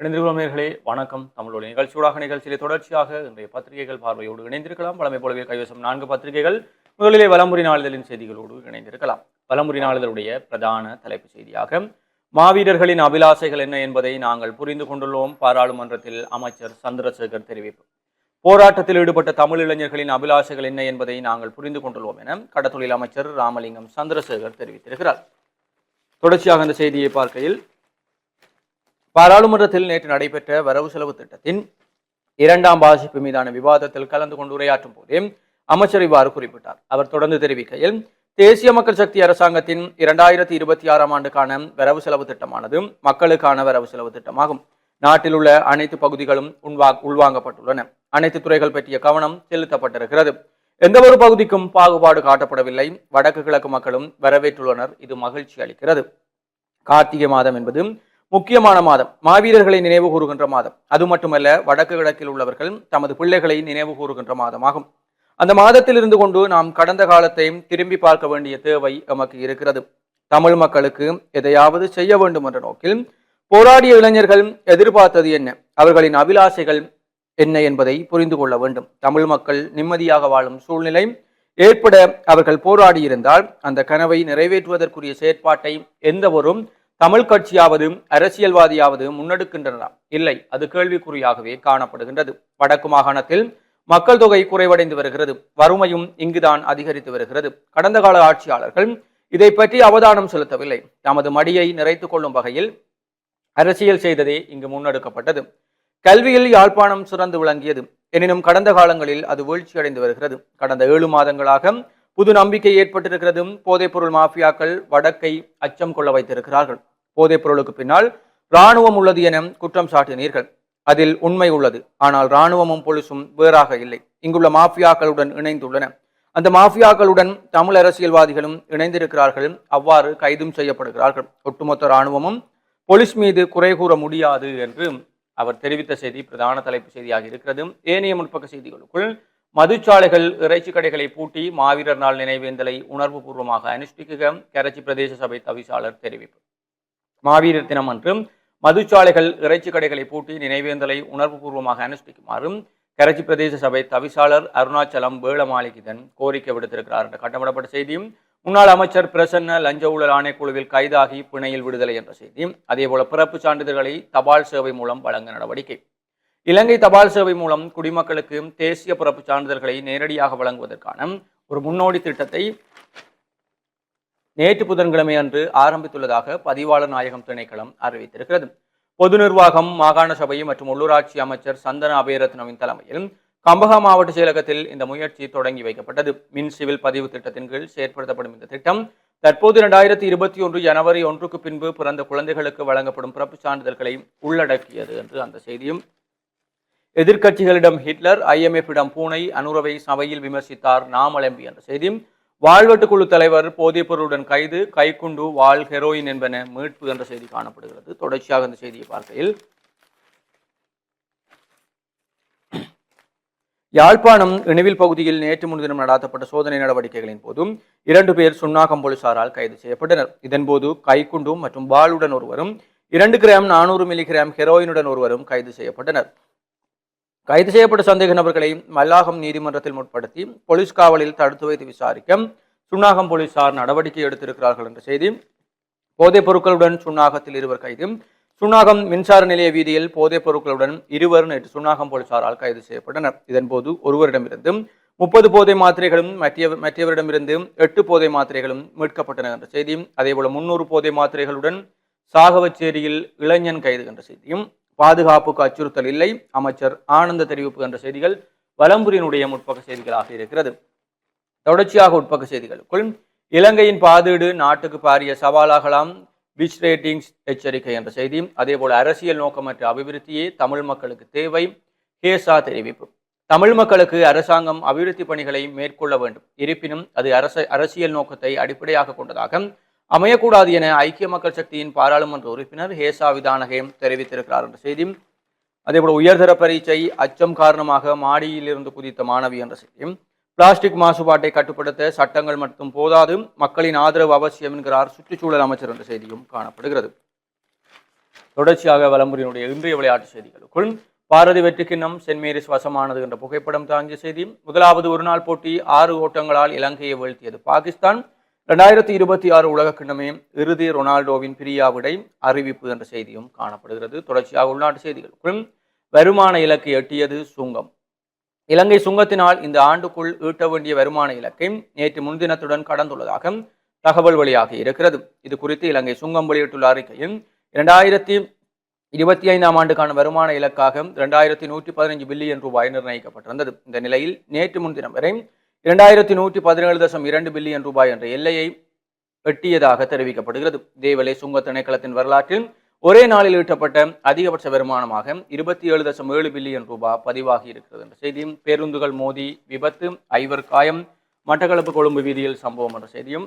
இணைந்திருக்கிறோம் வணக்கம். தமிழோட நிகழ்ச்சியூடாக நிகழ்ச்சியிலே தொடர்ச்சியாக இன்றைய பத்திரிகைகள் பார்வையோடு இணைந்திருக்கலாம். வளமை போலவே கைவசம் நான்கு பத்திரிகைகள். முதலிலே வலம்புரி நாளிதழின் செய்திகளோடு இணைந்திருக்கலாம். வலம்புரி நாளிதழுடைய பிரதான தலைப்பு செய்தியாக மாவீரர்களின் அபிலாசைகள் என்ன என்பதை நாங்கள் புரிந்து கொண்டுள்ளோம். பாராளுமன்றத்தில் அமைச்சர் சந்திரசேகர் தெரிவிப்பு. போராட்டத்தில் ஈடுபட்ட தமிழ் இளைஞர்களின் அபிலாசைகள் என்ன என்பதை நாங்கள் புரிந்து கொண்டுள்ளோம் என கடத்தொழில் அமைச்சர் ராமலிங்கம் சந்திரசேகர் தெரிவித்திருக்கிறார். தொடர்ச்சியாக இந்த செய்தியை பார்க்கையில் பாராளுமன்றத்தில் நேற்று நடைபெற்ற வரவு செலவு திட்டத்தின் இரண்டாம் வாசிப்பு மீதான விவாதத்தில் கலந்து கொண்டு உரையாற்றும் போதே அமைச்சர் இவ்வாறு குறிப்பிட்டார். அவர் தொடர்ந்து தெரிவிக்கையில் தேசிய மக்கள் சக்தி அரசாங்கத்தின் இரண்டாயிரத்தி இருபத்தி ஆறாம் ஆண்டுக்கான வரவு செலவு திட்டமானது மக்களுக்கான வரவு செலவு திட்டமாகும். நாட்டில் உள்ள அனைத்து பகுதிகளும் உள்வா உள்வாங்கப்பட்டுள்ளன. அனைத்து துறைகள் பற்றிய கவனம் செலுத்தப்பட்டிருக்கிறது. எந்த ஒரு பகுதிக்கும் பாகுபாடு காட்டப்படவில்லை. வடக்கு கிழக்கு மக்களும் வரவேற்றுள்ளனர். இது மகிழ்ச்சி அளிக்கிறது. கார்த்திகை மாதம் என்பது முக்கியமான மாதம். மாவீரர்களை நினைவு கூறுகின்ற மாதம். அது மட்டுமல்ல வடக்கு கிழக்கில் உள்ளவர்கள் தமது பிள்ளைகளை நினைவு கூறுகின்ற மாதமாகும். அந்த மாதத்தில் இருந்து கொண்டு நாம் கடந்த காலத்தையும் திரும்பி பார்க்க வேண்டிய தேவை நமக்கு இருக்கிறது. தமிழ் மக்களுக்கு எதையாவது செய்ய வேண்டும் என்ற நோக்கில் போராடிய இளைஞர்கள் எதிர்பார்த்தது என்ன? அவர்களின் அபிலாசைகள் என்ன என்பதை புரிந்து கொள்ள வேண்டும். தமிழ் மக்கள் நிம்மதியாக வாழும் சூழ்நிலை ஏற்பட அவர்கள் போராடியிருந்தால் அந்த கனவை நிறைவேற்றுவதற்குரிய செயற்பாட்டை எந்தவொரு தமிழ் கட்சியாவது அரசியல்வாதியாவது முன்னெடுக்கின்றனரா? இல்லை அது கேள்விக்குறியாகவே காணப்படுகின்றது. வடக்கு மாகாணத்தில் மக்கள் தொகை குறைவடைந்து வருகிறது. வறுமையும் இங்குதான் அதிகரித்து வருகிறது. கடந்த கால ஆட்சியாளர்கள் இதை பற்றி அவதானம் செலுத்தவில்லை. தமது மடியை நிறைத்து கொள்ளும் வகையில் அரசியல் செய்ததே இங்கு முன்னெடுக்கப்பட்டது. கல்வியில் யாழ்ப்பாணம் சிறந்து விளங்கியது. எனினும் கடந்த காலங்களில் அது வீழ்ச்சியடைந்து வருகிறது. கடந்த ஏழு மாதங்களாக புது நம்பிக்கை ஏற்பட்டிருக்கிறதும் போதைப்பொருள் மாஃபியாக்கள் வடக்கை அச்சம் கொள்ள வைத்திருக்கிறார்கள். போதைப் பொருளுக்கு பின்னால் இராணுவம் உள்ளது என குற்றம் சாட்டினீர்கள். அதில் உண்மை உள்ளது. ஆனால் இராணுவமும் போலீசும் வேறாக இல்லை. இங்குள்ள மாஃபியாக்களுடன் இணைந்துள்ளன. அந்த மாஃபியாக்களுடன் தமிழ் அரசியல்வாதிகளும் இணைந்திருக்கிறார்கள். அவ்வாறு கைதும் செய்யப்படுகிறார்கள். ஒட்டுமொத்த இராணுவமும் போலீஸ் மீது குறை கூற முடியாது என்று அவர் தெரிவித்த செய்தி பிரதான தலைப்பு செய்தியாக இருக்கிறது. ஏனைய முற்பக்க செய்திகளுக்குள் மதுச்சாலைகள் இறைச்சி கடைகளை பூட்டி மாவீரர் நாள் நினைவேந்தலை உணர்வு பூர்வமாக அனுஷ்டிக்க பிரதேச சபை தவிசாளர் தெரிவிப்பு. மாவீரர் தினம் அன்று மதுச்சாலைகள் இறைச்சி கடைகளை பூட்டி நினைவேந்தலை உணர்வு பூர்வமாக அனுஷ்டிக்குமாறும் கரச்சி பிரதேச சபை தவிசாளர் அருணாச்சலம் வேளமாளிகிதன் கோரிக்கை விடுத்திருக்கிறார் என்ற கட்டமிடப்பட்ட செய்தியும் முன்னாள் அமைச்சர் பிரசன்ன லஞ்ச ஊழல் ஆணைக்குழுவில் கைதாகி பிணையில் விடுதலை என்ற செய்தி. அதேபோல பிறப்பு சான்றிதழ்களை தபால் சேவை மூலம் வழங்க நடவடிக்கை. இலங்கை தபால் சேவை மூலம் குடிமக்களுக்கு தேசிய பிறப்பு சான்றிதழ்களை நேரடியாக வழங்குவதற்கான ஒரு முன்னோடி திட்டத்தை நேற்று புதன்கிழமை அன்று ஆரம்பித்துள்ளதாக பதிவாளர் நாயகம் திணைக்களம் அறிவித்திருக்கிறது. பொது நிர்வாகம் மாகாண சபை மற்றும் உள்ளூராட்சி அமைச்சர் சந்தன அபயரத்னவின் தலைமையில் கம்பகா மாவட்ட செயலகத்தில் இந்த முயற்சி தொடங்கி வைக்கப்பட்டது. மின் சிவில் பதிவு திட்டத்தின் கீழ் செயற்படுத்தப்படும் இந்த திட்டம் தற்போது இரண்டாயிரத்தி இருபத்தி ஒன்று ஜனவரி ஒன்றுக்கு பின்பு பிறந்த குழந்தைகளுக்கு வழங்கப்படும் பிறப்பு சான்றிதழ்களை உள்ளடக்கியது என்று அந்த செய்தியும் எதிர்க்கட்சிகளிடம் ஹிட்லர் ஐஎம்எஃபிடம் பூனை அனுரவை சபையில் விமர்சித்தார் நாமலம்பி என்ற செய்தியும் வாழ்வெட்டு குழு தலைவர் போதைப்பொருளுடன் கைது கைக்குண்டு வாள் ஹெரோயின் என்பன மீட்பு என்ற செய்தி காணப்படுகிறது. தொடர்ச்சியாக இந்த செய்தியை பார்க்கையில் யாழ்ப்பாணம் இணைவில் பகுதியில் நேற்று முன்தினம் நடாத்தப்பட்ட சோதனை நடவடிக்கைகளின் போதும் இரண்டு பேர் சுன்னாகம் போலீசாரால் கைது செய்யப்பட்டனர். இதன்போது கைக்குண்டும் மற்றும் வாளுடன் ஒருவரும் இரண்டு கிராம் நானூறு மில்லிகிராம் ஹெரோயினுடன் ஒருவரும் கைது செய்யப்பட்டனர். கைது செய்யப்பட்ட சந்தேக நபர்களை மல்லாகம் நீதிமன்றத்தில் முற்படுத்தி போலீஸ் காவலில் தடுத்து வைத்து விசாரிக்க சுன்னாகம் போலீசார் நடவடிக்கை எடுத்திருக்கிறார்கள் என்ற செய்தி. போதைப் பொருட்களுடன் சுன்னாகத்தில் இருவர் கைது. சுன்னாகம் மின்சார நிலைய வீதியில் போதைப் பொருட்களுடன் இருவர் நேற்று சுன்னாகம் போலீசாரால் கைது செய்யப்பட்டனர். இதன்போது ஒருவரிடமிருந்து முப்பது போதை மாத்திரைகளும் மற்ற மற்றவரிடமிருந்து எட்டு போதை மாத்திரைகளும் மீட்கப்பட்டன என்ற செய்தியும் அதேபோல முன்னூறு போதை மாத்திரைகளுடன் சாகவச்சேரியில் இளைஞன் கைது என்ற செய்தியும் பாதுகாப்புக்கு அச்சுறுத்தல் இல்லை. அமைச்சர் ஆனந்த தெரிவிப்பு என்ற செய்திகள் வலம்புரியினுடைய முற்பக்க செய்திகளாக இருக்கிறது. தொடர்ச்சியாக உட்பக்க செய்திகளுக்குள் இலங்கையின் பாதீடு நாட்டுக்கு பாரிய சவாலாகலாம். பிச் ரேட்டிங்ஸ் எச்சரிக்கை என்ற செய்தி. அதேபோல் அரசியல் நோக்கமற்ற அபிவிருத்தியே தமிழ் மக்களுக்கு தேவை. ஹேசா தெரிவிப்பு. தமிழ் மக்களுக்கு அரசாங்கம் அபிவிருத்தி பணிகளை மேற்கொள்ள வேண்டும். இருப்பினும் அது அரச அரசியல் நோக்கத்தை அடிப்படையாக கொண்டதாக அமையக்கூடாது என ஐக்கிய மக்கள் சக்தியின் பாராளுமன்ற உறுப்பினர் ஹேசா விதானகேம் தெரிவித்திருக்கிறார் என்ற செய்தி. அதேபோல உயர்தர பரீட்சை அச்சம் காரணமாக மாடியிலிருந்து குதித்த மாணவி என்ற செய்தியும் பிளாஸ்டிக் மாசுபாட்டை கட்டுப்படுத்த சட்டங்கள் மட்டும் போதாது மக்களின் ஆதரவு அவசியம் என்கிறார் சுற்றுச்சூழல் அமைச்சர் என்ற செய்தியும் காணப்படுகிறது. தொடர்ச்சியாக வலம்புரியினுடைய இன்றைய விளையாட்டு செய்திகளுக்குள் பாரதி வெற்றி கிண்ணம் சென்ட் மேரிஸ் வசமானது என்ற புகைப்படம் தாங்கிய செய்தி. முதலாவது ஒருநாள் போட்டி ஆறு ஓட்டங்களால் இலங்கையை வீழ்த்தியது பாகிஸ்தான். ரெண்டாயிரத்தி இருபத்தி ஆறு உலக கிண்ணமே இறுதி ரொனால்டோவின் பிரியா விடை அறிவிப்பு என்ற செய்தியும் காணப்படுகிறது. தொடர்ச்சியாக உள்நாட்டு செய்திகளுக்குள் வருமான இலக்கை எட்டியது சுங்கம். இலங்கை சுங்கத்தினால் இந்த ஆண்டுக்குள் ஈட்ட வேண்டிய வருமான இலக்கை நேற்று முன்தினத்துடன் கடந்துள்ளதாக தகவல் வெளியாகி இருக்கிறது. இது குறித்து இலங்கை சுங்கம் வெளியிட்டுள்ள அறிக்கையில் இரண்டாயிரத்தி இருபத்தி ஐந்தாம் ஆண்டுக்கான வருமான இலக்காக இரண்டாயிரத்தி நூற்றி பதினைஞ்சு பில்லியன் ரூபாய் நிர்ணயிக்கப்பட்டிருந்தது. இந்த நிலையில் நேற்று முன்தினம் வரை இரண்டாயிரத்தி நூற்றி பதினேழு தசம் இரண்டு பில்லியன் ரூபாய் என்ற எல்லையை எட்டியதாக தெரிவிக்கப்படுகிறது. இதேவேளை சுங்க திணைக்களத்தின் வரலாற்றில் ஒரே நாளில் ஈட்டப்பட்ட அதிகபட்ச வருமானமாக இருபத்தி ஏழு தசம் ஏழு பில்லியன் ரூபாய் பதிவாகி இருக்கிறது என்ற செய்தியும் பேருந்துகள் மோதி விபத்து ஐவர் காயம் மட்டக்களப்பு கொழும்பு வீதியில் சம்பவம் என்ற செய்தியும்.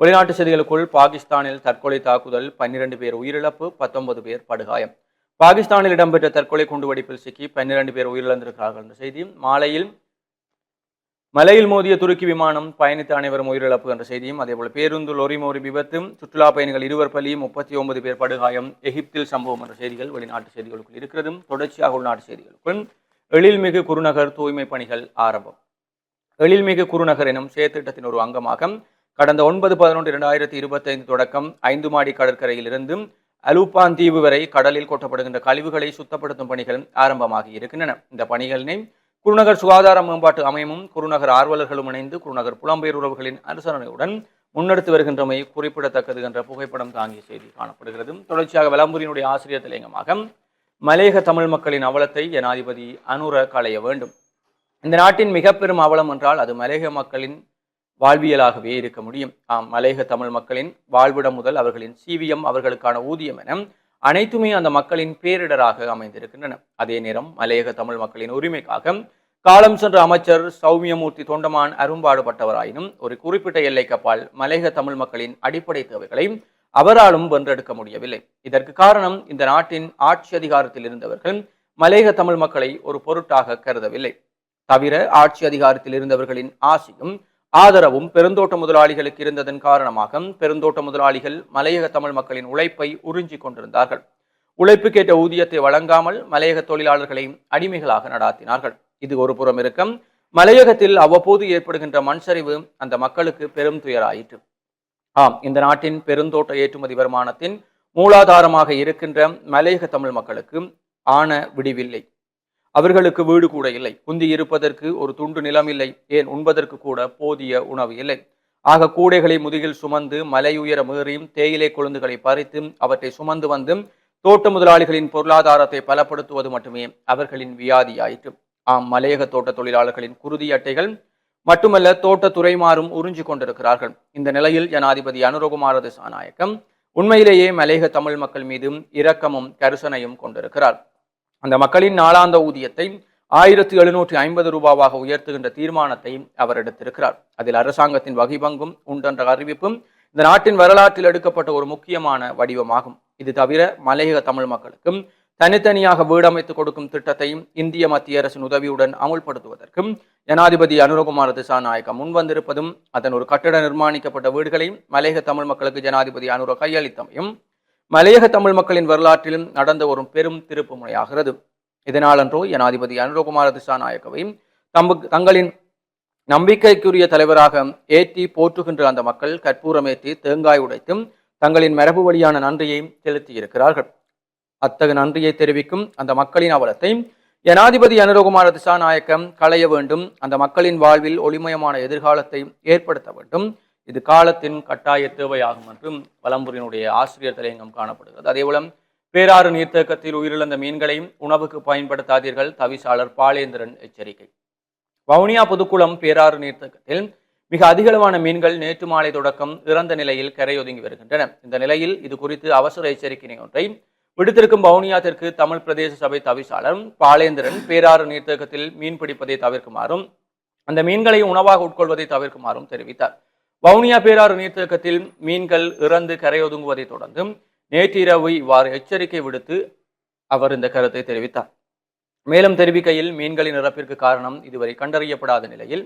வெளிநாட்டு செய்திகளுக்குள் பாகிஸ்தானில் தற்கொலை தாக்குதல் பன்னிரண்டு பேர் உயிரிழப்பு பத்தொன்பது பேர் படுகாயம். பாகிஸ்தானில் இடம்பெற்ற தற்கொலை குண்டுவெடிப்பில் சிக்கி பன்னிரண்டு பேர் உயிரிழந்திருக்கிறார்கள். என்ற செய்தியும் மாலையில் மலையில் மோதிய துருக்கி விமானம் பயணித்த அனைவரும் உயிரிழப்பு என்ற செய்தியும் அதேபோல பேருந்து லொரி மோரி விபத்து சுற்றுலா பயணிகள் இருவர் பலியும் முப்பத்தி ஒன்பது பேர் படுகாயம் எகிப்தில் சம்பவம் என்ற செய்திகள் வெளிநாட்டு செய்திகளுக்குள் இருக்கிறது தொடர்ச்சியாக உள்நாட்டு செய்திகளுக்குள். எழில்மிகு குருநகர் தூய்மை பணிகள் ஆரம்பம். எழில்மிகு குருநகர் எனும் செயற்திட்டத்தின் ஒரு அங்கமாக கடந்த ஒன்பது பதினொன்று இரண்டாயிரத்தி இருபத்தைந்து தொடக்கம் ஐந்து மாடி கடற்கரையிலிருந்து அலூப்பான் தீவு வரை கடலில் கொட்டப்படுகின்ற கழிவுகளை சுத்தப்படுத்தும் பணிகள் ஆரம்பமாகி இருக்கின்றன. இந்த பணிகளினை குருநகர் சுகாதார மேம்பாட்டு அமையமும் குருநகர் ஆர்வலர்களும் இணைந்து குருநகர் புலம்பெயர் உறவுகளின் அனுசரணையுடன் முன்னெடுத்து வருகின்றமை குறிப்பிடத்தக்கது என்ற புகைப்படம் தாங்கிய செய்தி காணப்படுகிறது. தொடர்ச்சியாக விளம்புரியினுடைய ஆசிரியர் தலையங்கமாக மலேக தமிழ் மக்களின் அவலத்தை ஜனாதிபதி அனுர களைய வேண்டும். இந்த நாட்டின் மிக பெரும் அவலம் என்றால் அது மலேக மக்களின் வாழ்வியலாகவே இருக்க முடியும். ஆம் மலையக தமிழ் மக்களின் வாழ்விடம் முதல் அவர்களின் சீவியம் அவர்களுக்கான ஊதியம் என அனைத்துமே அந்த மக்களின் பேரிடராக அமைந்திருக்கின்றன. அதே நேரம் மலையக தமிழ் மக்களின் உரிமைக்காக காலம் சென்ற அமைச்சர் சௌமியமூர்த்தி தொண்டமான் அரும்பாடுபட்டவராயினும் ஒரு குறிப்பிட்ட எல்லைக்கப்பால் மலையக தமிழ் மக்களின் அடிப்படை தேவைகளை அவராலும் வென்றெடுக்க முடியவில்லை. இதற்கு காரணம் இந்த நாட்டின் ஆட்சி அதிகாரத்தில் இருந்தவர்கள் மலையக தமிழ் மக்களை ஒரு பொருட்டாக கருதவில்லை. தவிர ஆட்சி அதிகாரத்தில் இருந்தவர்களின் ஆசையும் ஆதரவும் பெருந்தோட்ட முதலாளிகளுக்கு இருந்ததன் காரணமாக பெருந்தோட்ட முதலாளிகள் மலையக தமிழ் மக்களின் உழைப்பை உறிஞ்சிக் கொண்டிருந்தார்கள். உழைப்புக்கேற்ற ஊதியத்தை வழங்காமல் மலையக தொழிலாளர்களை அடிமைகளாக நடாத்தினார்கள். இது ஒரு புறம் இருக்கும் மலையகத்தில் அவ்வப்போது ஏற்படுகின்ற மண்சரிவு அந்த மக்களுக்கு பெரும் துயராயிற்று. ஆம் இந்த நாட்டின் பெருந்தோட்ட ஏற்றுமதி வருமானத்தின் மூலாதாரமாக இருக்கின்ற மலையக தமிழ் மக்களுக்கு ஆன விடிவில்லை. அவர்களுக்கு வீடு கூட இல்லை. குந்தி இருப்பதற்கு ஒரு துண்டு நிலம் இல்லை. ஏன்? உண்பதற்கு கூட போதிய உணவு இல்லை. ஆக கூடைகளை முதுகில் சுமந்து மலையுயர மீறியும் தேயிலை கொழுந்துகளை பறித்து அவற்றை சுமந்து வந்து தோட்ட முதலாளிகளின் பொருளாதாரத்தை பலப்படுத்துவது மட்டுமே அவர்களின் வியாதியாயிற்று. ஆம் மலையக தோட்ட தொழிலாளர்களின் குருதி அட்டைகள் மட்டுமல்ல தோட்ட துறைமாறும் உறிஞ்சி கொண்டிருக்கிறார்கள். இந்த நிலையில் ஜனாதிபதி அனுரகுமார திசாநாயக்கம் உண்மையிலேயே மலையக தமிழ் மக்கள் மீதும் இரக்கமும் கரிசனையும் கொண்டிருக்கிறார். அந்த மக்களின் நாளாந்த ஊதியத்தை ஆயிரத்தி எழுநூற்றி ஐம்பது ரூபாவாக உயர்த்துகின்ற தீர்மானத்தை அவர் எடுத்திருக்கிறார். அதில் அரசாங்கத்தின் வகிபங்கும் உண்டென்ற அறிவிப்பும் இந்த நாட்டின் வரலாற்றில் எடுக்கப்பட்ட ஒரு முக்கியமான வடிவமாகும். இது தவிர மலையக தமிழ் மக்களுக்கும் தனித்தனியாக வீடமைத்து கொடுக்கும் திட்டத்தையும் இந்திய மத்திய அரசின் உதவியுடன் அமுல்படுத்துவதற்கும் ஜனாதிபதி அனுரகுமார திசாநாயக்க முன்வந்திருப்பதும் அதன் ஒரு கட்டிட நிர்மாணிக்கப்பட்ட வீடுகளையும் மலையக தமிழ் மக்களுக்கு ஜனாதிபதி அனுர கையளித்தமையும் மலையக தமிழ் மக்களின் வரலாற்றிலும் நடந்த ஒரு பெரும் திருப்பு முனையாகிறது. இதனாலன்றோ ஜனாதிபதி அனுரகுமார திசாநாயக்கவையும் தம்பு தங்களின் நம்பிக்கைக்குரிய தலைவராக ஏற்றி போற்றுகின்ற அந்த மக்கள் கற்பூரமேற்றி தேங்காய் உடைத்தும் தங்களின் மரபு வழியான நன்றியை செலுத்தியிருக்கிறார்கள். அத்தகு நன்றியை தெரிவிக்கும் அந்த மக்களின் அவலத்தை ஜனாதிபதி அனுரகுமார திசாநாயக்கம் களைய வேண்டும். அந்த மக்களின் வாழ்வில் ஒளிமயமான எதிர்காலத்தை ஏற்படுத்த வேண்டும். இது காலத்தின் கட்டாய தேவையாகும் என்றும் வலம்புரியினுடைய ஆசிரியர் தலையங்கம் காணப்படுகிறது. அதேபோல பேராறு நீர்த்தேக்கத்தில் உயிரிழந்த மீன்களையும் உணவுக்கு பயன்படுத்தாதீர்கள் தவிசாளர் பாலேந்திரன் எச்சரிக்கை. வவுனியா புதுக்குளம் பேராறு நீர்த்தேக்கத்தில் மிக அதிகளவான மீன்கள் நேற்று மாலை தொடக்கம் இறந்த நிலையில் கரையொதுங்கி வருகின்றன. இந்த நிலையில் இது குறித்து அவசர எச்சரிக்கை ஒன்றை விடுத்திருக்கும் வவுனியா தெற்கு தமிழ் பிரதேச சபை தவிசாளர் பாலேந்திரன் பேராறு நீர்த்தேக்கத்தில் மீன் பிடிப்பதை தவிர்க்குமாறும் அந்த மீன்களை உணவாக உட்கொள்வதை தவிர்க்குமாறும் தெரிவித்தார். வவுனியா பேராறு நீர்த்தேக்கத்தில் மீன்கள் இறந்து கரையொதுங்குவதை தொடர்ந்து நேற்றிரவு இவ்வாறு எச்சரிக்கை விடுத்து அவர் இந்த கருத்தை தெரிவித்தார். மேலும் தெரிவிக்கையில் மீன்களின் இறப்பிற்கு காரணம் இதுவரை கண்டறியப்படாத நிலையில்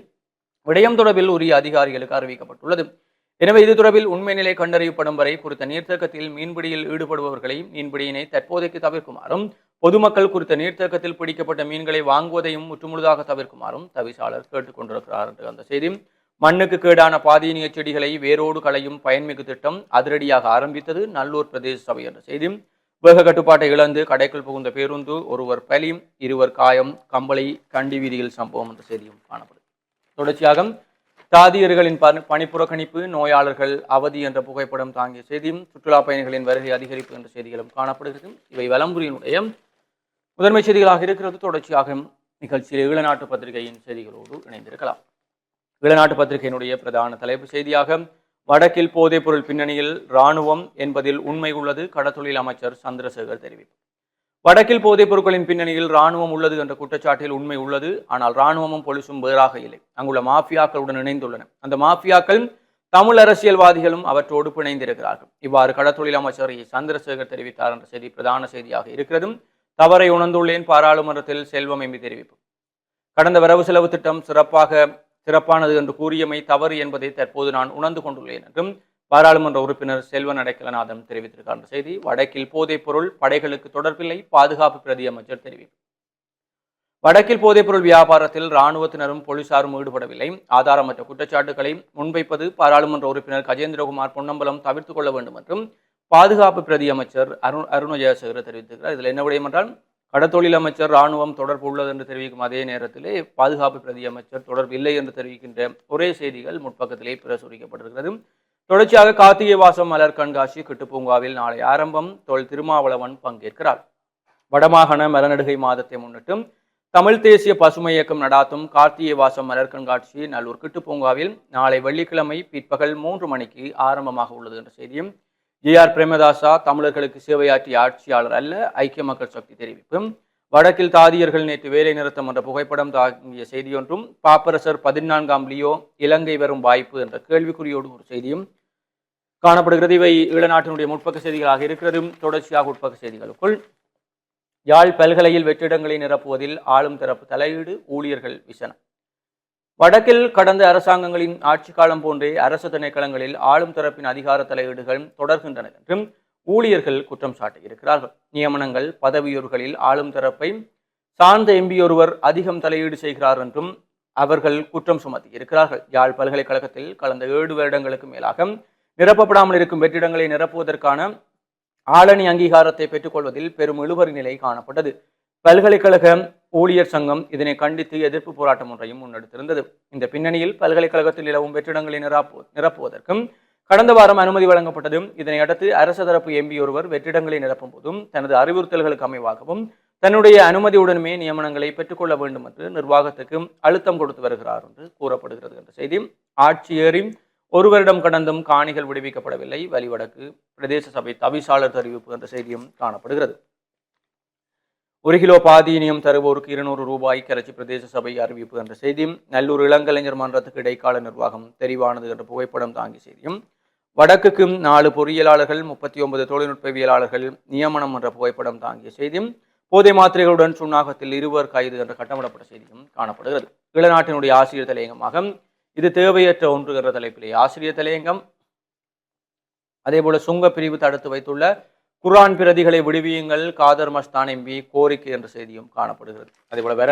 விடயம் தொடர்பில் உரிய அதிகாரிகளுக்கு அறிவிக்கப்பட்டுள்ளது. எனவே இது தொடர்பில் உண்மை நிலை கண்டறியப்படும் வரை குறித்த நீர்த்தேக்கத்தில் மீன்பிடியில் ஈடுபடுபவர்களை மீன்பிடியினை தற்போதைக்கு தவிர்க்குமாறும் பொதுமக்கள் குறித்த நீர்த்தேக்கத்தில் பிடிக்கப்பட்ட மீன்களை வாங்குவதையும் முற்றுமுழுதாக தவிர்க்குமாறும் தவிசாளர் கேட்டுக் கொண்டிருக்கிறார் என்று அந்த செய்தி. மண்ணுக்கு கேடான பாதீனிய செடிகளை வேரோடு களையும் பயன்மிகு திட்டம் அதிரடியாக ஆரம்பித்தது நல்லூர் பிரதேச சபை என்ற செய்தி. வேக கட்டுப்பாட்டை இழந்து கடைக்குள் புகுந்த பேருந்து ஒருவர் பலி இருவர் காயம் கம்பளை கண்டி வீதியில் சம்பவம் என்ற செய்தியும் காணப்படுது. தொடர்ச்சியாக தாதியர்களின் பணிப்புறக்கணிப்பு நோயாளர்கள் அவதி என்ற புகைப்படம் தாங்கிய செய்தியும் சுற்றுலா பயணிகளின் வருகை அதிகரிப்பு என்ற செய்திகளும் காணப்படுகிறது. இவை வலம்புரியினுடைய முதன்மை செய்திகளாக இருக்கிறது. தொடர்ச்சியாக நிகழ்ச்சியில் ஈழநாட்டு பத்திரிகையின் செய்திகளோடு இணைந்திருக்கலாம். வெளிநாட்டு பத்திரிகையினுடைய பிரதான தலைப்பு செய்தியாக வடக்கில் போதைப்பொருள் பின்னணியில் இராணுவம் என்பதில் உண்மை உள்ளது கடத்தொழில் அமைச்சர் சந்திரசேகர் தெரிவிப்பு வடக்கில் போதைப் பொருட்களின் பின்னணியில் இராணுவம் உள்ளது என்ற குற்றச்சாட்டில் உண்மை உள்ளது ஆனால் இராணுவமும் போலீசும் வேறாக இல்லை. அங்குள்ள மாஃபியாக்களுடன் இணைந்துள்ளன. அந்த மாஃபியாக்கள் தமிழ் அரசியல்வாதிகளும் அவற்றோடு பிணைந்திருக்கிறார்கள். இவ்வாறு கடத்தொழில் அமைச்சர் சந்திரசேகர் தெரிவித்தார் என்ற செய்தி பிரதான செய்தியாக இருக்கிறது தவறை உணர்ந்துள்ளேன் பாராளுமன்றத்தில் செல்வம் எம்பி தெரிவிப்பு. கடந்த வரவு செலவு திட்டம் சிறப்பாக சிறப்பானது என்று கூறியமை தவறு என்பதை தற்போது நான் உணர்ந்து கொண்டுள்ளேன் என்றும் பாராளுமன்ற உறுப்பினர் செல்வன் அடைக்கலநாதன் தெரிவித்திருக்கார் என்ற செய்தி வடக்கில் போதைப் பொருள் படைகளுக்கு தொடர்பில்லை பாதுகாப்பு பிரதி அமைச்சர் தெரிவிப்பு. வடக்கில் போதைப்பொருள் வியாபாரத்தில் இராணுவத்தினரும் போலீசாரும் ஈடுபடவில்லை. ஆதாரமற்ற குற்றச்சாட்டுகளை முன்வைப்பது பாராளுமன்ற உறுப்பினர் கஜேந்திரகுமார் பொன்னம்பலம் தவிர்த்துக் கொள்ள வேண்டும் என்றும் பாதுகாப்பு பிரதி அமைச்சர் அருண் அருண ஜெயசேகர் தெரிவித்திருக்கிறார். இதில் என்ன விடயம் என்றால் கடத்தொழில் அமைச்சர் இராணுவம் தொடர்பு உள்ளது என்று தெரிவிக்கும் அதே நேரத்திலே பாதுகாப்பு பிரதி அமைச்சர் தொடர்பு இல்லை என்று தெரிவிக்கின்ற ஒரே செய்திகள் முற்பக்கத்திலே பிரசுரிக்கப்பட்டிருக்கிறது. தொடர்ச்சியாக கார்த்திகை வாசம் மலர் கண்காட்சி கிட்டுப்பூங்காவில் நாளை ஆரம்பம். தொல் திருமாவளவன் பங்கேற்கிறார். வடமாகாண மலநடுகை மாதத்தை முன்னிட்டு தமிழ் தேசிய பசுமை இயக்கம் நடாத்தும் கார்த்திகை வாசம் மலர் கண்காட்சி நல்லூர் கிட்டுப்பூங்காவில் நாளை வெள்ளிக்கிழமை பிற்பகல் மூன்று மணிக்கு ஆரம்பமாக உள்ளது என்ற செய்தியும் ஜே ஆர் பிரேமதாசா தமிழர்களுக்கு சேவையாற்றிய ஆட்சியாளர் அல்ல ஐக்கிய மக்கள் சக்தி தெரிவிப்பும் வடக்கில் தாதியர்கள் நேற்று வேலை நிறுத்தம் என்ற புகைப்படம் தாங்கிய செய்தியொன்றும் பாப்பரசர் பதினான்காம் லியோ இலங்கை வரும் வாய்ப்பு என்ற கேள்விக்குறியோடு ஒரு செய்தியும் காணப்படுகிறது. இவை ஈழநாட்டினுடைய முற்பக்க செய்திகளாக இருக்கிறதும் தொடர்ச்சியாக உட்பக்க செய்திகளுக்குள். யாழ் பல்கலையில் வெற்றிடங்களை நிரப்புவதில் ஆளும் தரப்பு தலையீடு ஊழியர்கள் விசனம். வடக்கில் கடந்த அரசாங்கங்களின் ஆட்சி காலம் போன்றே அரசு திணைக்களங்களில் ஆளும் தரப்பின் அதிகார தலையீடுகள் தொடர்கின்றன என்றும் ஊழியர்கள் குற்றம் சாட்டியிருக்கிறார்கள். நியமனங்கள் பதவியூர்களில் ஆளும் தரப்பை சார்ந்த எம்பி ஒருவர் அதிகம் தலையீடு செய்கிறார் என்றும் அவர்கள் குற்றம் சுமத்தியிருக்கிறார்கள். யாழ் பல்கலைக்கழகத்தில் கடந்த ஏழு வருடங்களுக்கு மேலாக நிரப்பப்படாமல் இருக்கும் வெற்றிடங்களை நிரப்புவதற்கான ஆளணி அங்கீகாரத்தை பெற்றுக்கொள்வதில் பெரும் இழுபறி நிலை காணப்பட்டது. பல்கலைக்கழக ஊழியர் சங்கம் இதனை கண்டித்து எதிர்ப்பு போராட்டம் ஒன்றையும் முன்னெடுத்திருந்தது. இந்த பின்னணியில் பல்கலைக்கழகத்தில் நிலவும் வெற்றிடங்களை நிரப்பு நிரப்புவதற்கும் கடந்த வாரம் அனுமதி வழங்கப்பட்டது இதனை அடுத்து அரசு தரப்பு எம்பி ஒருவர் வெற்றிடங்களை நிரப்பும் போதும் தனது அறிவுறுத்தல்களுக்கு அமைவாகவும் தன்னுடைய அனுமதியுடனுமே நியமனங்களை பெற்றுக்கொள்ள வேண்டும் என்று நிர்வாகத்துக்கு அழுத்தம் கொடுத்து வருகிறார் என்று கூறப்படுகிறது என்ற செய்தி. ஆட்சியேறி ஒரு வருடம் கடந்தும் காணிகள் விடுவிக்கப்படவில்லை. வலிவடக்கு பிரதேச சபை தவிசாளர் தெரிவிப்பு என்ற செய்தியும் காணப்படுகிறது. ஒரு கிலோ பாதீனியம் தருவோருக்கு இருநூறு ரூபாய் கரைச்சி பிரதேச சபை அறிவிப்பு என்ற செய்தியும் நல்லூர் இளங்கலைஞர் மன்றத்துக்கு இடைக்கால நிர்வாகம் தெரிவானது என்ற புகைப்படம் தாங்கிய செய்தியும் வடக்குக்கும் நாலு பொறியியலாளர்கள் முப்பத்தி ஒன்பது தொழில்நுட்பவியலாளர்கள் நியமனம் என்ற புகைப்படம் தாங்கிய செய்தியும் போதை மாத்திரைகளுடன் சுண்ணாகத்தில் இருவர் கைது என்ற கட்டமிடப்பட்ட செய்தியும் காணப்படுகிறது. இளநாட்டினுடைய ஆசிரியர் தலையங்கமாக இது தேவையற்ற ஒன்று என்ற தலைப்பிலே ஆசிரியர் தலையங்கம் அதேபோல சுங்க பிரிவு தடுத்து வைத்துள்ள குர்ஆன் பிரதிகளை விடுவியுங்கள். காதர் மஸ்தான் எம்பி கோரிக்கை என்ற செய்தியும் காணப்படுகிறது. அதேபோல வர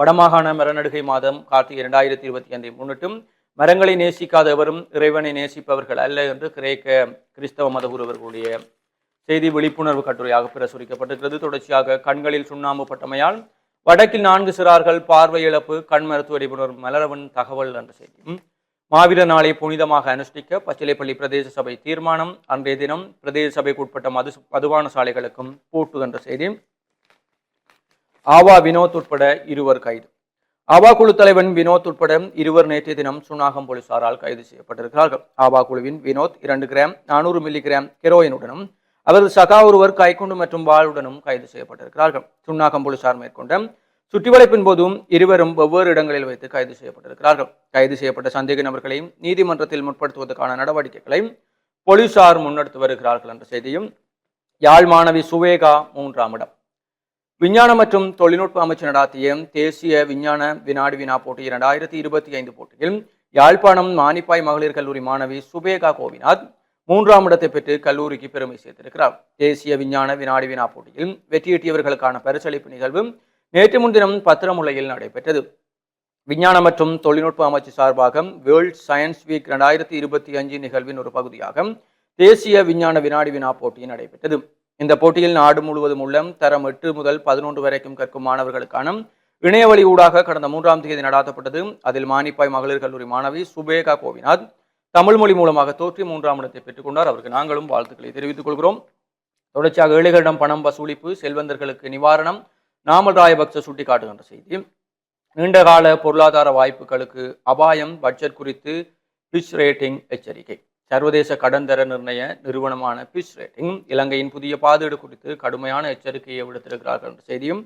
வடமாகாண மரநடுகை மாதம் கார்த்திகை இரண்டாயிரத்தி இருபத்தி ஐந்தை முன்னிட்டும் மரங்களை நேசிக்காத எவரும் இறைவனை நேசிப்பவர்கள் அல்ல என்று கிரேக்க கிறிஸ்தவ மதகுருவர்களுடைய செய்தி விழிப்புணர்வு கட்டுரையாக பிரசுரிக்கப்பட்டிருக்கிறது. தொடர்ச்சியாக கண்களில் சுண்ணாம்பு பட்டமையால் வடக்கில் நான்கு சிறார்கள் பார்வை இழப்பு கண் மருத்துவ நிபுணர் மலரவன் தகவல் என்ற செய்தியும் மாவீர நாளை புனிதமாக அனுஷ்டிக்க பச்சிலைப்பள்ளி பிரதேச சபை தீர்மானம். அன்றைய தினம் பிரதேச சபைக்கு உட்பட்ட மது மதுவான சாலைகளுக்கும் பூட்டு என்ற செய்தி. ஆவா வினோத் உட்பட இருவர் கைது. ஆவா குழு தலைவன் வினோத் உட்பட இருவர் நேற்றைய தினம் சுனாகம் போலீசாரால் கைது செய்யப்பட்டிருக்கிறார்கள். ஆவா குழுவின் வினோத் இரண்டு கிராம் நானூறு மில்லி கிராம் ஹெரோயினுடனும் அவரது சகா ஒருவர் கைக்குண்டு மற்றும் வாளுடனும் கைது செய்யப்பட்டிருக்கிறார்கள். சுன்னாகம் போலீசார் மேற்கொண்ட சுற்றிவளைப்பின் போதும் இருவரும் வெவ்வேறு இடங்களில் வைத்து கைது செய்யப்பட்டிருக்கிறார்கள். கைது செய்யப்பட்ட சந்தேக நபர்களையும் நீதிமன்றத்தில் முற்படுத்துவதற்கான நடவடிக்கைகளை போலீசார் முன்னெடுத்து வருகிறார்கள் என்ற செய்தியும் யாழ் மாணவி சுவேகா மூன்றாம் இடம். விஞ்ஞான மற்றும் தொழில்நுட்ப அமைச்சு நடாத்திய தேசிய விஞ்ஞான வினாடி வினா போட்டி இரண்டாயிரத்தி இருபத்தி ஐந்து போட்டியில் யாழ்ப்பாணம் மானிப்பாய் மகளிர் கல்லூரி மாணவி சுபேகா கோவிநாத் மூன்றாம் இடத்தை பெற்று கல்லூரிக்கு பெருமை சேர்த்திருக்கிறார். தேசிய விஞ்ஞான வினாடி வினா போட்டியில் வெற்றியீட்டியவர்களுக்கான பரிசளிப்பு நிகழ்வு நேற்று முன்தினம் பத்திரமுலையில் நடைபெற்றது. விஞ்ஞான மற்றும் தொழில்நுட்ப அமைச்சு சார்பாக வேர்ல்ட் சயின்ஸ் வீக் ரெண்டாயிரத்தி இருபத்தி அஞ்சு நிகழ்வின் ஒரு பகுதியாக தேசிய விஞ்ஞான வினாடி வினா போட்டி நடைபெற்றது. இந்த போட்டியில் நாடு முழுவதும் உள்ள தரம் எட்டு முதல் பதினொன்று வரைக்கும் கற்கும் மாணவர்களுக்கான இணையவழி ஊடாக கடந்த மூன்றாம் தேதி நடாத்தப்பட்டது. அதில் மானிப்பாய் மகளிர் கல்லூரி மாணவி சுபேகா கோவிநாத் தமிழ் மொழி மூலமாக தோற்றி மூன்றாம் இடத்தை பெற்றுக்கொண்டார் அவருக்கு நாங்களும் வாழ்த்துக்களை தெரிவித்துக் கொள்கிறோம். தொடர்ச்சியாக ஏழைகளிடம் பணம் வசூலிப்பு செல்வந்தர்களுக்கு நிவாரணம் நாமல் ராயபக்ச சுட்டிக்காட்டுகின்ற செய்தி. நீண்டகால பொருளாதார வாய்ப்புகளுக்கு அபாயம் பட்ஜெட் குறித்து பிச் ரேட்டிங் எச்சரிக்கை. சர்வதேச கடன் தர நிர்ணய நிறுவனமான பிச் ரேட்டிங் இலங்கையின் புதிய பாதீடு குறித்து கடுமையான எச்சரிக்கையை விடுத்திருக்கிறார்கள் என்ற செய்தியும்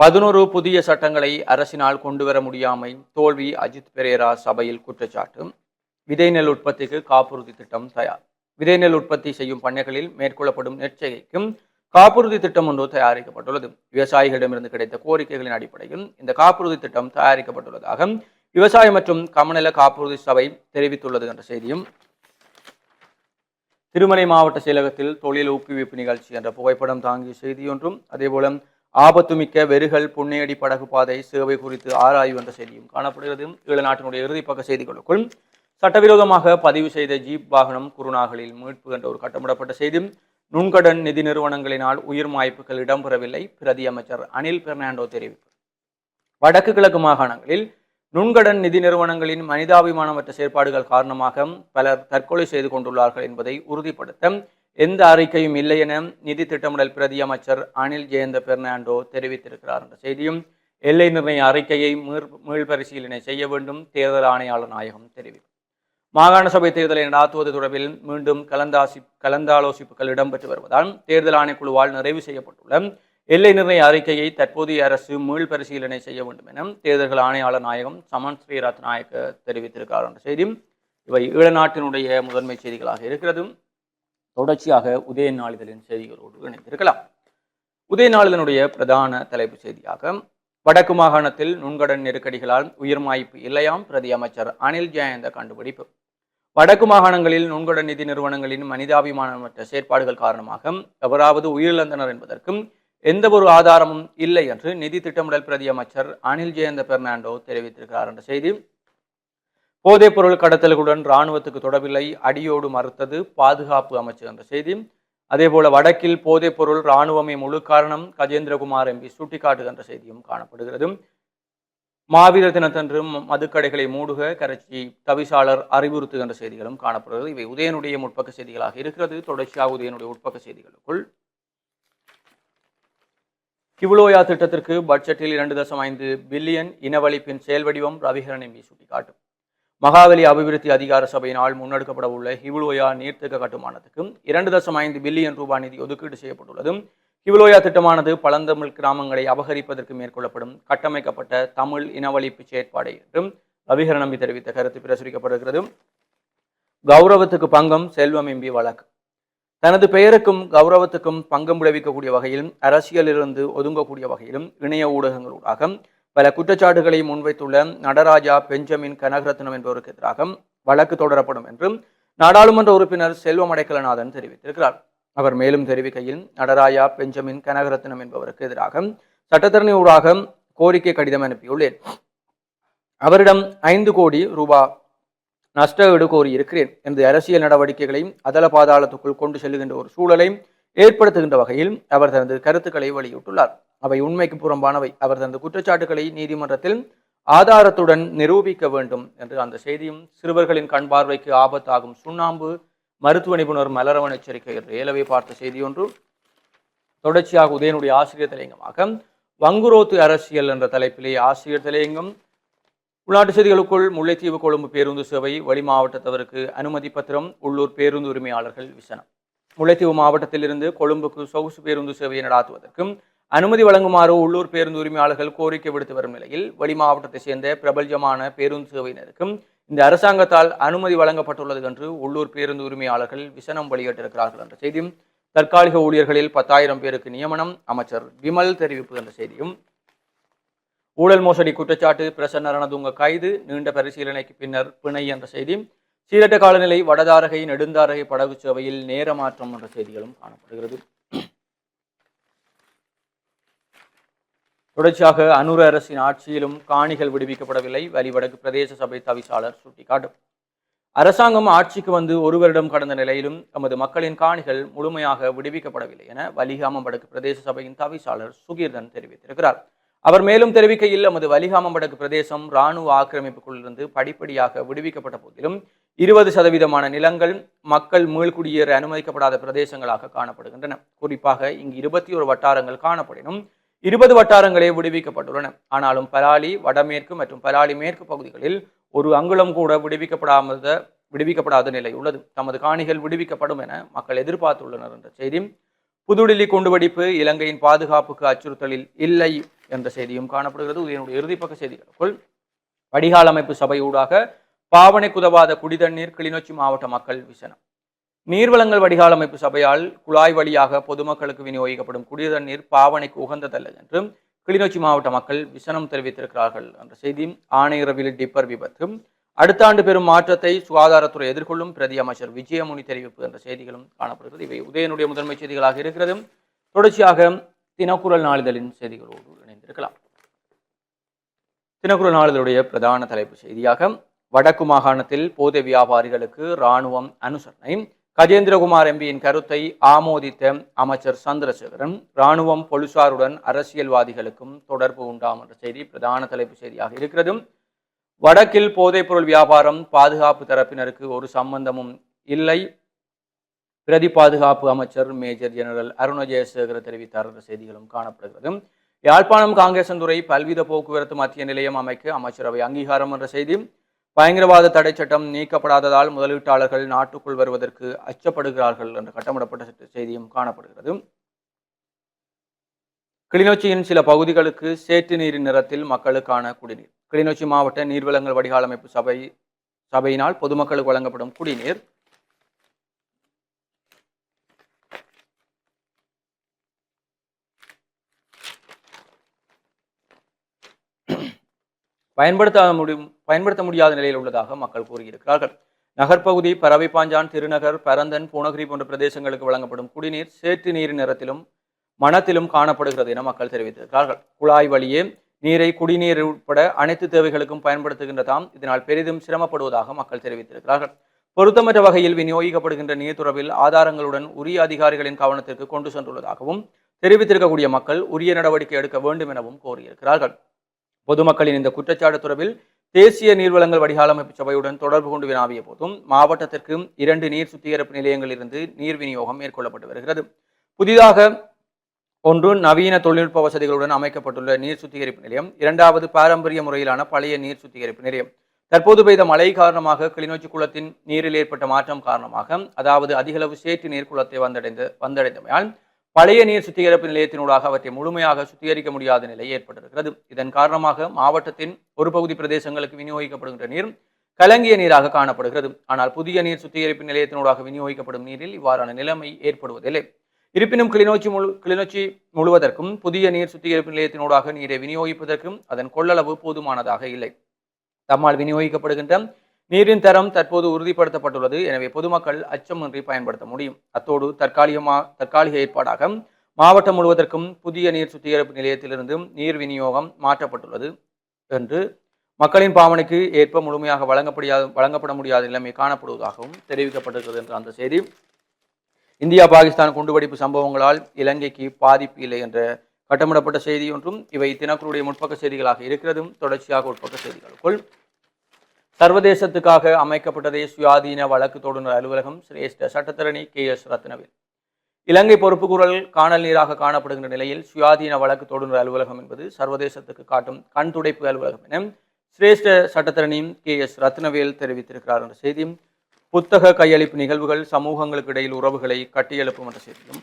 பதினோரு புதிய சட்டங்களை அரசினால் கொண்டு வர முடியாமை தோல்வி அஜித் பெரேரா சபையில் குற்றச்சாட்டு. விதைநெல் உற்பத்திக்கு காப்புறுதி திட்டம் தயார். விதைநெல் உற்பத்தி செய்யும் பண்ணைகளில் மேற்கொள்ளப்படும் நெற்செய்கைக்கும் காப்புறுதி திட்டம் ஒன்று தயாரிக்கப்பட்டுள்ளது. விவசாயிகளிடமிருந்து கிடைத்த கோரிக்கைகளின் அடிப்படையில் இந்த காப்புறுதி திட்டம் தயாரிக்கப்பட்டுள்ளதாக விவசாய மற்றும் கமநல காப்புறுதி சபை தெரிவித்துள்ளது என்ற செய்தியும் திருமலை மாவட்ட செயலகத்தில் தொழில் ஊக்குவிப்பு நிகழ்ச்சி என்ற புகைப்படம் தாங்கிய செய்தியொன்றும் அதேபோல ஆபத்துமிக்க வெறுகள் புண்ணியடி படகு பாதை சேவை குறித்து ஆராய்வு என்ற செய்தியும் காணப்படுகிறது. ஈழ நாட்டினுடைய இறுதிப்பக்க செய்திகளுக்குள் சட்டவிரோதமாக பதிவு செய்த ஜீப் வாகனம் குருநாகலில் மீட்பு என்ற ஒரு கட்டமிடப்பட்ட செய்தியும் நுண்கடன் நிதி நிறுவனங்களினால் உயிர் வாய்ப்புகள் இடம்பெறவில்லை பிரதி அமைச்சர் அனில் பெர்னாண்டோ தெரிவிப்பு வடக்கு கிழக்கு மாகாணங்களில் நுண்கடன் நிதி நிறுவனங்களின் மனிதாபிமானமற்ற செயற்பாடுகள் காரணமாக பலர் தற்கொலை செய்து கொண்டுள்ளார்கள் என்பதை உறுதிப்படுத்த எந்த அறிக்கையும் இல்லை என நிதி திட்டமிடல் பிரதி அமைச்சர் அனில் ஜெயந்த பெர்னாண்டோ தெரிவித்திருக்கிறார் என்ற செய்தியும் எல்லை நிர்ணய அறிக்கையை மீள் மீள்பரிசீலனை செய்ய வேண்டும் தேர்தல் ஆணையாளர் நாயகம் தெரிவித்தார். மாகாண சபை தேர்தலை நடாத்துவது தொடர்பில் மீண்டும் கலந்தாசி கலந்தாலோசிப்புகள் இடம்பெற்று வருவதால் தேர்தல் ஆணைக்குழுவால் நிறைவு செய்யப்பட்டுள்ள எல்லை நிர்ணய அறிக்கையை தற்போதைய அரசு மீள் பரிசீலனை செய்ய வேண்டும் என தேர்தல்கள் ஆணையாளர் நாயகம் சமன் ஸ்ரீராத் நாயக்க தெரிவித்திருக்கார் என்ற செய்தியும் இவை ஈழநாட்டினுடைய முதன்மை செய்திகளாக இருக்கிறது. தொடர்ச்சியாக உதய நாளிதழின் செய்திகளோடு இணைந்திருக்கலாம். உதய நாளிதனுடைய பிரதான தலைப்பு செய்தியாக வடக்கு மாகாணத்தில் நுண்கடன் நெருக்கடிகளால் உயிர் வாய்ப்பு இல்லையாம் பிரதி அமைச்சர் அனில் ஜெயந்த கண்டுபிடிப்பு. வடக்கு மாகாணங்களில் நுண்கடன் நிதி நிறுவனங்களின் மனிதாபிமானமற்ற செயற்பாடுகள் காரணமாக எவராவது உயிரிழந்தனர் என்பதற்கும் எந்த ஒரு ஆதாரமும் இல்லை என்று நிதி திட்டமிடல் பிரதி அமைச்சர் அனில் ஜெயந்த பெர்னாண்டோ தெரிவித்திருக்கிறார் என்ற செய்தி. போதைப் பொருள் கடத்தல்களுடன் இராணுவத்துக்கு தொடர்பில்லை அடியோடு மறுத்தது பாதுகாப்பு அமைச்சர் என்ற செய்தி. அதே போல வடக்கில் போதைப் பொருள் இராணுவமே முழு காரணம் கஜேந்திரகுமார் எம்பி சுட்டிக்காட்டுகின்ற செய்தியும் காணப்படுகிறது. மாவீரர் தினத்தன்று மதுக்கடைகளை மூடுக கரைச்சி தவிசாளர் அறிவுறுத்துகின்ற செய்திகளும் காணப்படுகிறது. இவை உதயனுடைய முற்பக்க செய்திகளாக இருக்கிறது. தொடர்ச்சியாக உதயனுடைய உட்பக்க செய்திகளுக்குள். கிவுலோயா திட்டத்திற்கு பட்ஜெட்டில் இரண்டு தசம் ஐந்து பில்லியன் இனவழிப்பின் செயல் வடிவம் ரவிகரன் எம்பி சுட்டிக்காட்டும் மகாவலி அபிவிருத்தி அதிகார சபையினால் முன்னெடுக்கப்பட உள்ள ஹிவுலோயா நீர்த்தேக்க கட்டுமானத்துக்கு இரண்டு தசம் ஐந்து பில்லியன் ரூபாய் நிதி ஒதுக்கீடு செய்யப்பட்டுள்ளது ஹிவுலோயா திட்டமானது பழந்தமிழ் கிராமங்களை அபகரிப்பதற்கு மேற்கொள்ளப்படும் கட்டமைக்கப்பட்ட தமிழ் இனவழிப்பு செயற்பாடு என்றும் ரவிகரன் நம்பி தெரிவித்த கருத்து பிரசுரிக்கப்படுகிறது கௌரவத்துக்கு பங்கம் செல்வம் எம்பி வழக்கு. தனது பெயருக்கும் கௌரவத்துக்கும் பங்கம் விளைவிக்கக்கூடிய வகையிலும் அரசியலிலிருந்து ஒதுங்கக்கூடிய வகையிலும் இணைய ஊடகங்களூடாக பல குற்றச்சாட்டுகளை முன்வைத்துள்ள நடராஜா பெஞ்சமின் கனகரத்னம் என்பவருக்கு எதிராக வழக்கு தொடரப்படும் என்றும் நாடாளுமன்ற உறுப்பினர் செல்வம் அடைக்கலநாதன் தெரிவித்திருக்கிறார். அவர் மேலும் தெரிவிக்கையில் நடராஜா பெஞ்சமின் கனகரத்னம் என்பவருக்கு எதிராக சட்டத்தரணி ஊடாக கோரிக்கை கடிதம் அனுப்பியுள்ளேன். அவரிடம் ஐந்து கோடி ரூபா நஷ்ட ஈடு கோரியிருக்கிறேன் எனது அரசியல் நடவடிக்கைகளை அதல பாதாளத்துக்குள் கொண்டு செல்லுகின்ற ஒரு சூழலை ஏற்படுத்துகின்ற வகையில் அவர் தனது கருத்துக்களை வெளியிட்டுள்ளார். அவை உண்மைக்கு புறம்பானவை. அவர் தனது குற்றச்சாட்டுகளை நீதிமன்றத்தில் ஆதாரத்துடன் நிரூபிக்க வேண்டும் என்று அந்த செய்தியும் சிறுவர்களின் கண் பார்வைக்கு ஆபத்தாகும் சுண்ணாம்பு மருத்துவ நிபுணர் மலரவன் எச்சரிக்கை என்று ஏலவே பார்த்த செய்தி ஒன்று. தொடர்ச்சியாக உதயனுடைய ஆசிரியர் தலையங்கமாக வங்குரோத்து அரசியல் என்ற தலைப்பிலே ஆசிரியர் தலையங்கம் உள்நாட்டு செய்திகளுக்குள் முல்லைத்தீவு கொழும்பு பேருந்து சேவை வெளி மாவட்டத்தவருக்கு அனுமதி பத்திரம் உள்ளூர் பேருந்து உரிமையாளர்கள் விசனம். முல்லைத்தீவு மாவட்டத்திலிருந்து கொழும்புக்கு சொகுசு பேருந்து சேவையை நடாத்துவதற்கும் அனுமதி வழங்குமாறு உள்ளூர் பேருந்து உரிமையாளர்கள் கோரிக்கை விடுத்து வரும் நிலையில் வெளி மாவட்டத்தை சேர்ந்த பிரபல்யமான பேருந்து சேவையினருக்கும் இந்த அரசாங்கத்தால் அனுமதி வழங்கப்பட்டுள்ளது என்று உள்ளூர் பேருந்து உரிமையாளர்கள் விசனம் வெளியிட்டிருக்கிறார்கள் என்ற செய்தியும் தற்காலிக ஊழியர்களில் பத்தாயிரம் பேருக்கு நியமனம் அமைச்சர் விமல் தெரிவிப்பு என்ற செய்தியும். ஊழல் மோசடி குற்றச்சாட்டு பிரசன்ன ரணதுங்க கைது நீண்ட பரிசீலனைக்கு பின்னர் பிணை என்ற செய்தி சீரட்ட காலநிலை வடதாரகை நெடுந்தாரகை படகு சேவையில் நேரமாற்றம் என்ற செய்திகளும் காணப்படுகிறது. தொடர்ச்சியாக அனுர அரசின் ஆட்சியிலும் காணிகள் விடுவிக்கப்படவில்லை. வலிவடக்கு பிரதேச சபை தவிசாளர் சுட்டிக்காட்டும். அரசாங்கம் ஆட்சிக்கு வந்து ஒரு வருடம் கடந்த நிலையிலும் தமது மக்களின் காணிகள் முழுமையாக விடுவிக்கப்படவில்லை என வலிகாமம் வடக்கு பிரதேச சபையின் தவிசாளர் சுகீர்தன் தெரிவித்திருக்கிறார். அவர் மேலும் தெரிவிக்கையில் நமது வலிகாமம் வடக்கு பிரதேசம் இராணுவ ஆக்கிரமிப்புக்குள்ளிருந்து படிப்படியாக விடுவிக்கப்பட்ட போதிலும் இருபது சதவீதமான நிலங்கள் மக்கள் மீள்குடியேற அனுமதிக்கப்படாத பிரதேசங்களாக காணப்படுகின்றன. குறிப்பாக இங்கு இருபத்தி ஒரு வட்டாரங்கள் காணப்படினும் இருபது வட்டாரங்களே விடுவிக்கப்பட்டுள்ளன. ஆனாலும் பலாலி வடமேற்கு மற்றும் பலாலி மேற்கு பகுதிகளில் ஒரு அங்குலம் கூட விடுவிக்கப்படாத விடுவிக்கப்படாத நிலை உள்ளது. தமது காணிகள் விடுவிக்கப்படும் என மக்கள் எதிர்பார்த்துள்ளனர் என்ற செய்தி. புதுடில்லி குண்டுவெடிப்பு இலங்கையின் பாதுகாப்புக்கு அச்சுறுத்தலில் இல்லை என்ற செய்தியும் காணப்படுகிறது. இதனுடைய இறுதிப்பக்க செய்திகளுக்குள். வடிகால் அமைப்பு சபை ஊடாக பாவனை குதவாத குடிதண்ணீர் கிளிநொச்சி மாவட்ட மக்கள் விசனம் நீர்வளங்கள் வடிகால் அமைப்பு சபையால் குழாய் வழியாக பொதுமக்களுக்கு விநியோகிக்கப்படும் குடிநீர் தண்ணீர் பாவனைக்கு உகந்ததல்ல என்றும் கிளிநொச்சி மாவட்ட மக்கள் விசனம் தெரிவித்திருக்கிறார்கள் என்ற செய்தி ஆணையரவில் டிப்பர் விபத்து. அடுத்த ஆண்டு பெரும் மாற்றத்தை சுகாதாரத்துறை எதிர்கொள்ளும் பிரதி அமைச்சர் விஜயமுனி தெரிவிப்பு என்ற செய்திகளும் காணப்படுகிறது. இவை உதயனுடைய முதன்மை செய்திகளாக இருக்கிறது. தொடர்ச்சியாக தினக்குரல் நாளிதழின் செய்திகளோடு இணைந்திருக்கலாம். தினக்குரல் நாளிதழுடைய பிரதான தலைப்பு செய்தியாக வடக்கு மாகாணத்தில் போதை வியாபாரிகளுக்கு இராணுவம் அனுசரணை. கஜேந்திரகுமார் எம்பியின் கருத்தை ஆமோதித்த அமைச்சர் சந்திரசேகரன் இராணுவம் போலீசாருடன் அரசியல்வாதிகளுக்கும் தொடர்பு உண்டாம் என்ற செய்தி பிரதான தலைப்பு செய்தியாக இருக்கிறது வடக்கில் போதைப்பொருள் வியாபாரம் பாதுகாப்பு தரப்பினருக்கு ஒரு சம்பந்தமும் இல்லை. பிரதி பாதுகாப்பு அமைச்சர் மேஜர் ஜெனரல் அருண ஜெயசேகர தெரிவித்தார் என்ற செய்திகளும் காணப்படுகிறது யாழ்ப்பாணம் காங்கேசந்துறை பல்வித போக்குவரத்து மத்திய நிலையம் அமைக்க அமைச்சரவை அங்கீகாரம் என்ற செய்தி பயங்கரவாத தடை சட்டம் நீக்கப்படாததால் முதலீட்டாளர்கள் நாட்டுக்குள் வருவதற்கு அச்சப்படுகிறார்கள் என்ற கட்டமிடப்பட்ட செய்தியும் காணப்படுகிறது. கிளிநொச்சியின் சில பகுதிகளுக்கு சேற்று நீரின் நிறத்தில் மக்களுக்கான குடிநீர். கிளிநொச்சி மாவட்ட நீர்வளங்கள் வடிகாலமைப்பு சபை சபையினால் பொதுமக்களுக்கு வழங்கப்படும் குடிநீர். பயன்படுத்த முடியும் பயன்படுத்த முடியாத நிலையில் உள்ளதாக மக்கள் கூறியிருக்கிறார்கள். நகர்ப்பகுதி பறவைப்பாஞ்சான் திருநகர் பரந்தன் பூனகிரி போன்ற பிரதேசங்களுக்கு வழங்கப்படும் குடிநீர் சேற்று நீர் நிறத்திலும் மனத்திலும் காணப்படுகிறது என மக்கள் தெரிவித்திருக்கிறார்கள். குழாய் வழியே நீரை குடிநீர் உட்பட அனைத்து தேவைகளுக்கும் பயன்படுத்துகின்ற தாம் இதனால் பெரிதும் சிரமப்படுவதாக மக்கள் தெரிவித்திருக்கிறார்கள். பொருத்தமற்ற வகையில் விநியோகிக்கப்படுகின்ற நீர் தொடர்பில் ஆதாரங்களுடன் உரிய அதிகாரிகளின் கவனத்திற்கு கொண்டு சென்றுள்ளதாகவும் தெரிவித்திருக்கக்கூடிய மக்கள் உரிய நடவடிக்கை எடுக்க வேண்டும் எனவும் கோரியிருக்கிறார்கள். பொதுமக்களின் இந்த குற்றச்சாட்டு தொடர்பில் தேசிய நீர்வளங்கள் வடிகால் அமைப்பு சபையுடன் தொடர்பு கொண்டு வினாவிய போதும் மாவட்டத்திற்கு இரண்டு நீர் சுத்திகரிப்பு நிலையங்களிலிருந்து நீர் விநியோகம் மேற்கொள்ளப்பட்டு வருகிறது. புதிதாக ஒன்று நவீன தொழில்நுட்ப வசதிகளுடன் அமைக்கப்பட்டுள்ள நீர் சுத்திகரிப்பு நிலையம் இரண்டாவது பாரம்பரிய முறையிலான பழைய நீர் சுத்திகரிப்பு நிலையம். தற்போது பெய்த மழை காரணமாக கிளிநொச்சி குளத்தின் நீரில் ஏற்பட்ட மாற்றம் காரணமாக அதாவது அதிகளவு சேற்று நீர் குளத்தை வந்தடைந்து வந்தடைந்தமையால் பழைய நீர் சுத்திகரிப்பு நிலையத்தினூடாக அவற்றை முழுமையாக சுத்திகரிக்க முடியாத நிலை ஏற்பட்டிருக்கிறது. இதன் காரணமாக மாவட்டத்தின் ஒரு பகுதி பிரதேசங்களுக்கு விநியோகிக்கப்படுகின்ற நீர் கலங்கிய நீராக காணப்படுகிறது. ஆனால் புதிய நீர் சுத்திகரிப்பு நிலையத்தினூடாக விநியோகிக்கப்படும் நீரில் இவ்வாறான நிலைமை ஏற்படுவதில்லை. இருப்பினும் கிளிநொச்சி முழு கிளிநொச்சி முழுவதற்கும் புதிய நீர் சுத்திகரிப்பு நிலையத்தினூடாக நீரை விநியோகிப்பதற்கும் அதன் கொள்ளளவு போதுமானதாக இல்லை. தம்மால் விநியோகிக்கப்படுகின்ற நீரின் தரம் தற்போது உறுதிப்படுத்தப்பட்டுள்ளது. எனவே பொதுமக்கள் அச்சமின்றி பயன்படுத்த முடியும். அத்தோடு தற்காலிகமாக தற்காலிக ஏற்பாடாக மாவட்டம் முழுவதற்கும் புதிய நீர் சுத்திகரிப்பு நிலையத்திலிருந்து நீர் விநியோகம் மாற்றப்பட்டுள்ளது என்று மக்களின் பாவனைக்கு ஏற்ப முழுமையாக வழங்கப்படியாது வழங்கப்பட முடியாத நிலைமை காணப்படுவதாகவும் தெரிவிக்கப்பட்டிருக்கிறது என்ற அந்த செய்தி. இந்தியா பாகிஸ்தான் குண்டுவெடிப்பு சம்பவங்களால் இலங்கைக்கு பாதிப்பு இல்லை என்ற கட்டமிடப்பட்ட செய்தி ஒன்றும் இவை தினக்குருடைய முற்பக்க செய்திகளாக இருக்கிறதும் தொடர்ச்சியாக உட்பக்க செய்திகளுக்குள் சர்வதேசத்துக்காக அமைக்கப்பட்டதே சுயாதீன வழக்கு தொடுநர் அலுவலகம் சிரேஷ்ட சட்டத்தரணி கே எஸ் ரத்னவேல். இலங்கை பொறுப்புக்குரல் காணல் நீராக காணப்படுகின்ற நிலையில் சுயாதீன வழக்கு தொடுநர் அலுவலகம் என்பது சர்வதேசத்துக்கு காட்டும் கண் துடைப்பு அலுவலகம் என சிரேஷ்ட சட்டத்தரணியும் கே எஸ் ரத்னவேல் தெரிவித்திருக்கிறார் என்ற செய்தியும் புத்தக கையளிப்பு நிகழ்வுகள் சமூகங்களுக்கு இடையில் உறவுகளை கட்டியெழுப்பும் என்ற செய்தியும்.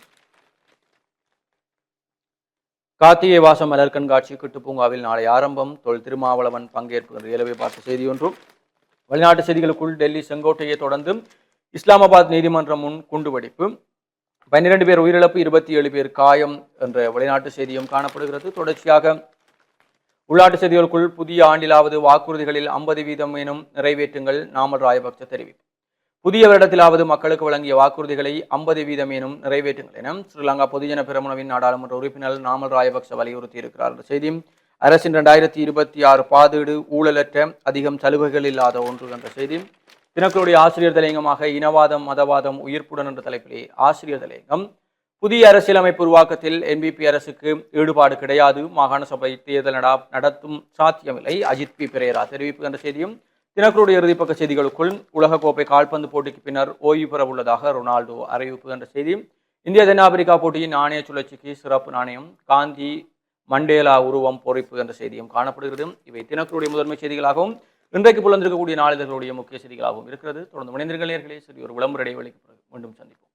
கார்த்திகை வாசம் மலர் கண்காட்சி கிட்டு பூங்காவில் நாளை ஆரம்பம். தொல் திருமாவளவன் பங்கேற்பு என்று இயலவை பார்த்த செய்தி ஒன்றும் வெளிநாட்டு செய்திகளுக்குள் டெல்லி செங்கோட்டையை தொடர்ந்து இஸ்லாமாபாத் நீதிமன்றம் முன் குண்டுவெடிப்பு. பன்னிரண்டு பேர் உயிரிழப்பு இருபத்தி ஏழு பேர் காயம் என்ற வெளிநாட்டு செய்தியும் காணப்படுகிறது. தொடர்ச்சியாக உள்நாட்டு செய்திகளுக்குள் புதிய ஆண்டிலாவது வாக்குறுதிகளில் ஐம்பது வீதம் எனும் நிறைவேற்றுங்கள் நாமல் ராயபக்ச தெரிவிப்பு. புதிய வருடத்திலாவது மக்களுக்கு வழங்கிய வாக்குறுதிகளை ஐம்பது வீதம் எனும் நிறைவேற்றுங்கள் என ஸ்ரீலங்கா பொதுஜன பெரமுனவின் நாடாளுமன்ற உறுப்பினர் நாமல் ராயபக்ச வலியுறுத்தி இருக்கிறார் என்ற செய்தி அரசின் ரெண்டாயிரத்தி இருபத்தி ஆறு பாதீடு ஊழலற்ற அதிகம் சலுகைகள் இல்லாத ஒன்று என்ற செய்தி. தினக்களுடைய ஆசிரியர் தலையங்கமாக இனவாதம் மதவாதம் உயிர்ப்புடன் என்ற தலைப்பிலே ஆசிரியர் தலையங்கம். புதிய அரசியலமைப்பு உருவாக்கத்தில் என்பிபி அரசுக்கு ஈடுபாடு கிடையாது. மாகாண சபை தேர்தல் நட நடத்தும் சாத்தியமில்லை. அஜித் பி. பிரேரா தெரிவிப்பு என்ற செய்தியும் தினக்குடைய இறுதிப்பக்க செய்திகளுக்குள் உலகக்கோப்பை கால்பந்து போட்டிக்கு பின்னர் ஓய்வு பெற உள்ளதாக ரொனால்டோ அறிவிப்பு என்ற செய்தி. இந்திய தென்னாப்பிரிக்கா போட்டியின் நாணய சுழற்சிக்கு சிறப்பு நாணயம். காந்தி மண்டேலா உருவம் பொறிப்பு என்ற செய்தியும் காணப்படுகிறது. இவை தினக்குடைய முதன்மை செய்திகளாகவும் இன்றைக்கு புலந்திருக்கக்கூடிய நாளிதழ்களுடைய முக்கிய செய்திகளாகவும் இருக்கிறது. தொடர்ந்து மனிதர்கள் நேர்களே சரி ஒரு விளம்பர இடைவெளிக்கு மீண்டும் சந்திப்போம்.